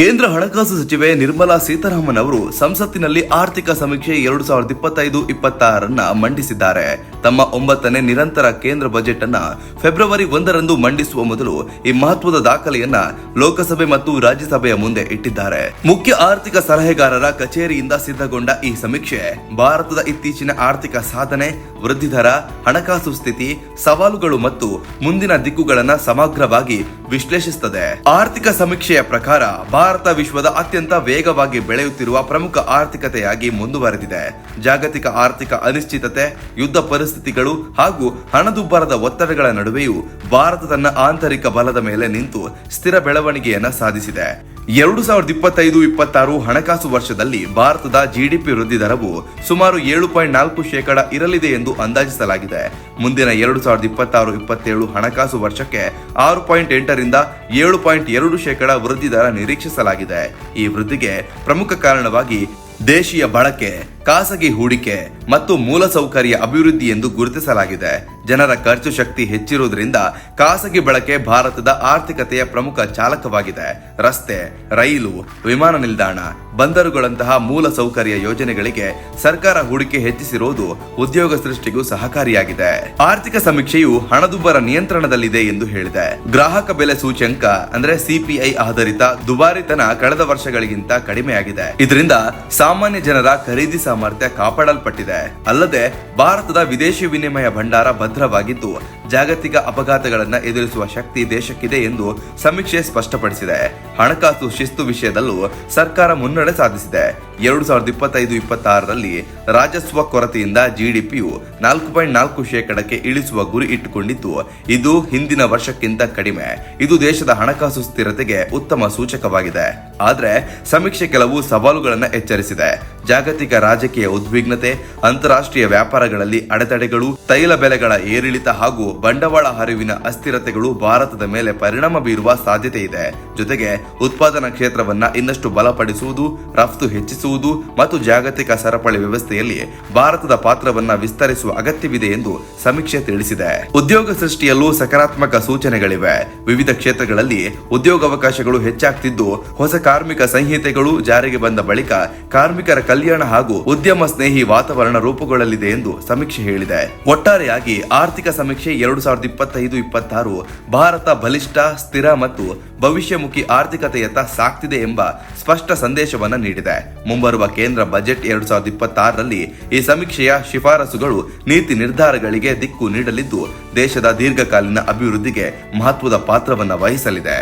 ಕೇಂದ್ರ ಹಣಕಾಸು ಸಚಿವೆ ನಿರ್ಮಲಾ ಸೀತಾರಾಮನ್ ಅವರು ಸಂಸತ್ತಿನಲ್ಲಿ ಆರ್ಥಿಕ ಸಮೀಕ್ಷೆ ಎರಡು ಸಾವಿರದ ಇಪ್ಪತ್ತೈದು, ಇಪ್ಪತ್ತಾರನ್ನ ಮಂಡಿಸಿದ್ದಾರೆ. ತಮ್ಮ ಒಂಬತ್ತನೇ ನಿರಂತರ ಕೇಂದ್ರ ಬಜೆಟ್ ಅನ್ನ ಫೆಬ್ರವರಿ ಒಂದರಂದು ಮಂಡಿಸುವ ಮೊದಲು ಈ ಮಹತ್ವದ ದಾಖಲೆಯನ್ನ ಲೋಕಸಭೆ ಮತ್ತು ರಾಜ್ಯಸಭೆಯ ಮುಂದೆ ಇಟ್ಟಿದ್ದಾರೆ. ಮುಖ್ಯ ಆರ್ಥಿಕ ಸಲಹೆಗಾರರ ಕಚೇರಿಯಿಂದ ಸಿದ್ಧಗೊಂಡ ಈ ಸಮೀಕ್ಷೆ, ಭಾರತದ ಇತ್ತೀಚಿನ ಆರ್ಥಿಕ ಸಾಧನೆ, ವೃದ್ಧಿ ದರ, ಹಣಕಾಸು ಸ್ಥಿತಿ, ಸವಾಲುಗಳು ಮತ್ತು ಮುಂದಿನ ದಿಕ್ಕುಗಳನ್ನ ಸಮಗ್ರವಾಗಿ ವಿಶ್ಲೇಷಿಸುತ್ತದೆ. ಆರ್ಥಿಕ ಸಮೀಕ್ಷೆಯ ಪ್ರಕಾರ ಭಾರತ ವಿಶ್ವದ ಅತ್ಯಂತ ವೇಗವಾಗಿ ಬೆಳೆಯುತ್ತಿರುವ ಪ್ರಮುಖ ಆರ್ಥಿಕತೆಯಾಗಿ ಮುಂದುವರೆದಿದೆ. ಜಾಗತಿಕ ಆರ್ಥಿಕ ಅನಿಶ್ಚಿತತೆ, ಯುದ್ಧ ಪರಿಸ್ಥಿತಿಗಳು ಹಾಗೂ ಹಣದುಬ್ಬರದ ಒತ್ತಡಗಳ ನಡುವೆಯೂ ಭಾರತ ತನ್ನ ಆಂತರಿಕ ಬಲದ ಮೇಲೆ ನಿಂತು ಸ್ಥಿರ ಬೆಳವಣಿಗೆಯನ್ನು ಸಾಧಿಸಿದೆ. ಎರಡು ಸಾವಿರದ ಇಪ್ಪತ್ತೈದು, ಇಪ್ಪತ್ತಾರು ಹಣಕಾಸು ವರ್ಷದಲ್ಲಿ ಭಾರತದ ಜಿಡಿಪಿ ವೃದ್ಧಿ ದರವು ಸುಮಾರು ಏಳು ಪಾಯಿಂಟ್ ನಾಲ್ಕು ಶೇಕಡ ಇರಲಿದೆ ಎಂದು ಅಂದಾಜಿಸಲಾಗಿದೆ. ಮುಂದಿನ ಎರಡು ಸಾವಿರದ ಇಪ್ಪತ್ತಾರು, ಇಪ್ಪತ್ತೇಳು ಹಣಕಾಸು ವರ್ಷಕ್ಕೆ ಆರು ಪಾಯಿಂಟ್ ಎಂಟರಿಂದ ಏಳು ಪಾಯಿಂಟ್ ಎರಡು ಶೇಕಡ ವೃದ್ಧಿ ದರ ನಿರೀಕ್ಷಿಸಲಾಗಿದೆ. ಈ ವೃದ್ಧಿಗೆ ಪ್ರಮುಖ ಕಾರಣವಾಗಿ ದೇಶೀಯ ಬಳಕೆ, ಖಾಸಗಿ ಹೂಡಿಕೆ ಮತ್ತು ಮೂಲಸೌಕರ್ಯ ಅಭಿವೃದ್ಧಿ ಎಂದು ಗುರುತಿಸಲಾಗಿದೆ. ಜನರ ಖರ್ಚು ಶಕ್ತಿ ಹೆಚ್ಚಿರುವುದರಿಂದ ಖಾಸಗಿ ಬಳಕೆ ಭಾರತದ ಆರ್ಥಿಕತೆಯ ಪ್ರಮುಖ ಚಾಲಕವಾಗಿದೆ. ರಸ್ತೆ, ರೈಲು, ವಿಮಾನ ನಿಲ್ದಾಣ, ಬಂದರುಗಳಂತಹ ಮೂಲ ಸೌಕರ್ಯ ಯೋಜನೆಗಳಿಗೆ ಸರ್ಕಾರ ಹೂಡಿಕೆ ಹೆಚ್ಚಿಸಿರುವುದು ಉದ್ಯೋಗ ಸೃಷ್ಟಿಗೂ ಸಹಕಾರಿಯಾಗಿದೆ. ಆರ್ಥಿಕ ಸಮೀಕ್ಷೆಯು ಹಣದುಬ್ಬರ ನಿಯಂತ್ರಣದಲ್ಲಿದೆ ಎಂದು ಹೇಳಿದೆ. ಗ್ರಾಹಕ ಬೆಲೆ ಸೂಚ್ಯಂಕ, ಅಂದ್ರೆ ಸಿಪಿಐ ಆಧಾರಿತ ದುಬಾರಿತನ ಕಳೆದ ವರ್ಷಗಳಿಗಿಂತ ಕಡಿಮೆಯಾಗಿದೆ. ಇದರಿಂದ ಸಾಮಾನ್ಯ ಜನರ ಖರೀದಿ ಸಾಮರ್ಥ್ಯ ಕಾಪಾಡಲ್ಪಟ್ಟಿದೆ. ಅಲ್ಲದೆ ಭಾರತದ ವಿದೇಶಿ ವಿನಿಮಯ ಭಂಡಾರ ಭದ್ರವಾಗಿದ್ದು ಜಾಗತಿಕ ಅಪಘಾತಗಳನ್ನು ಎದುರಿಸುವ ಶಕ್ತಿ ದೇಶಕ್ಕಿದೆ ಎಂದು ಸಮೀಕ್ಷೆ ಸ್ಪಷ್ಟಪಡಿಸಿದೆ. ಹಣಕಾಸು ಶಿಸ್ತು ವಿಷಯದಲ್ಲೂ ಸರ್ಕಾರ ಮುನ್ನಡೆ ಸಾಧಿಸಿದೆ. ಎರಡು ಸಾವಿರದ ಇಪ್ಪತ್ತೈದು ಇಪ್ಪತ್ತಾರರಲ್ಲಿ ರಾಜಸ್ವ ಕೊರತೆಯಿಂದ ಜಿಡಿಪಿಯು ನಾಲ್ಕು ಪಾಯಿಂಟ್ ನಾಲ್ಕು ಶೇಕಡಕ್ಕೆ ಇಳಿಸುವ ಗುರಿ ಇಟ್ಟುಕೊಂಡಿದ್ದು, ಇದು ಹಿಂದಿನ ವರ್ಷಕ್ಕಿಂತ ಕಡಿಮೆ. ಇದು ದೇಶದ ಹಣಕಾಸು ಸ್ಥಿರತೆಗೆ ಉತ್ತಮ ಸೂಚಕವಾಗಿದೆ. ಆದರೆ, ಸಮೀಕ್ಷೆ ಕೆಲವು ಸವಾಲುಗಳನ್ನು ಎಚ್ಚರಿಸಿದೆ. ಜಾಗತಿಕ ರಾಜಕೀಯ ಉದ್ವಿಗ್ನತೆ, ಅಂತಾರಾಷ್ಟ್ರೀಯ ವ್ಯಾಪಾರಗಳಲ್ಲಿ ಅಡೆತಡೆಗಳು, ತೈಲ ಬೆಲೆಗಳ ಏರಿಳಿತ ಹಾಗೂ ಬಂಡವಾಳ ಹರಿವಿನ ಅಸ್ಥಿರತೆಗಳು ಭಾರತದ ಮೇಲೆ ಪರಿಣಾಮ ಬೀರುವ ಸಾಧ್ಯತೆ ಇದೆ. ಜೊತೆಗೆ ಉತ್ಪಾದನಾ ಕ್ಷೇತ್ರವನ್ನ ಇನ್ನಷ್ಟು ಬಲಪಡಿಸುವುದು, ರಫ್ತು ಹೆಚ್ಚಿಸುವುದು ಮತ್ತು ಜಾಗತಿಕ ಸರಪಳಿ ವ್ಯವಸ್ಥೆಯಲ್ಲಿ ಭಾರತದ ಪಾತ್ರವನ್ನ ವಿಸ್ತರಿಸುವ ಅಗತ್ಯವಿದೆ ಎಂದು ಸಮೀಕ್ಷೆ ತಿಳಿಸಿದೆ. ಉದ್ಯೋಗ ಸೃಷ್ಟಿಯಲ್ಲೂ ಸಕಾರಾತ್ಮಕ ಸೂಚನೆಗಳಿವೆ. ವಿವಿಧ ಕ್ಷೇತ್ರಗಳಲ್ಲಿ ಉದ್ಯೋಗಾವಕಾಶಗಳು ಹೆಚ್ಚಾಗ್ತಿದ್ದು, ಹೊಸ ಕಾರ್ಮಿಕ ಸಂಹಿತೆಗಳು ಜಾರಿಗೆ ಬಂದ ಬಳಿಕ ಕಾರ್ಮಿಕರ ಕಲ್ಯಾಣ ಹಾಗೂ ಉದ್ಯಮ ಸ್ನೇಹಿ ವಾತಾವರಣ ರೂಪುಗೊಳ್ಳಲಿದೆ ಎಂದು ಸಮೀಕ್ಷೆ ಹೇಳಿದೆ. ಒಟ್ಟಾರೆಯಾಗಿ ಆರ್ಥಿಕ ಸಮೀಕ್ಷೆ ಎರಡು ಸಾವಿರದ ಇಪ್ಪತ್ತೈದು ಇಪ್ಪತ್ತಾರು ಭಾರತ ಬಲಿಷ್ಠ, ಸ್ಥಿರ ಮತ್ತು ಭವಿಷ್ಯಮುಖಿ ಆರ್ಥಿಕತೆಯತ್ತ ಸಾಕ್ತಿದೆ ಎಂಬ ಸ್ಪಷ್ಟ ಸಂದೇಶವನ್ನು ನೀಡಿದೆ. ಮುಂಬರುವ ಕೇಂದ್ರ ಬಜೆಟ್ ಎರಡು ಸಾವಿರದ ಇಪ್ಪತ್ತಾರರಲ್ಲಿ ಈ ಸಮೀಕ್ಷೆಯ ಶಿಫಾರಸುಗಳು ನೀತಿ ನಿರ್ಧಾರಗಳಿಗೆ ದಿಕ್ಕು ನೀಡಲಿದ್ದು, ದೇಶದ ದೀರ್ಘಕಾಲೀನ ಅಭಿವೃದ್ಧಿಗೆ ಮಹತ್ವದ ಪಾತ್ರವನ್ನು ವಹಿಸಲಿದೆ.